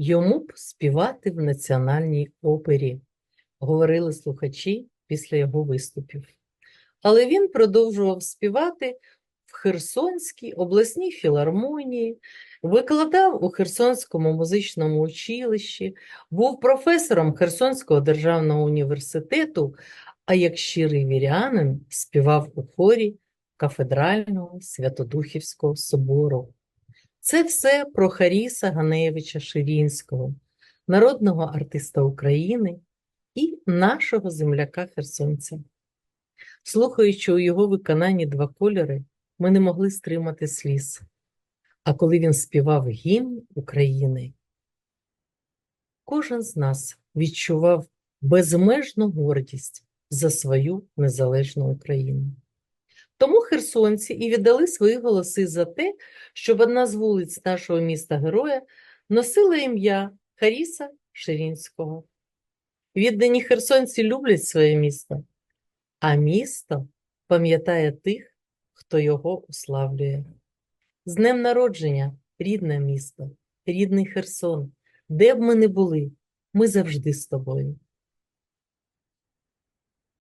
Йому б співати в національній опері, говорили слухачі після його виступів. Але він продовжував співати в Херсонській обласній філармонії, викладав у Херсонському музичному училищі, був професором Херсонського державного університету, а як щирий вірянин співав у хорі кафедрального Святодухівського собору. Це все про Харіса Ганеєвича Ширінського, народного артиста України і нашого земляка Херсонця. Слухаючи у його виконанні два кольори, ми не могли стримати сліз. А коли він співав гімн України, кожен з нас відчував безмежну гордість за свою незалежну Україну. Тому херсонці і віддали свої голоси за те, щоб одна з вулиць нашого міста Героя носила ім'я Харіса Ширінського. Віддані херсонці люблять своє місто, а місто пам'ятає тих, хто його уславлює. З днем народження, рідне місто, рідний Херсон, де б ми не були, ми завжди з тобою.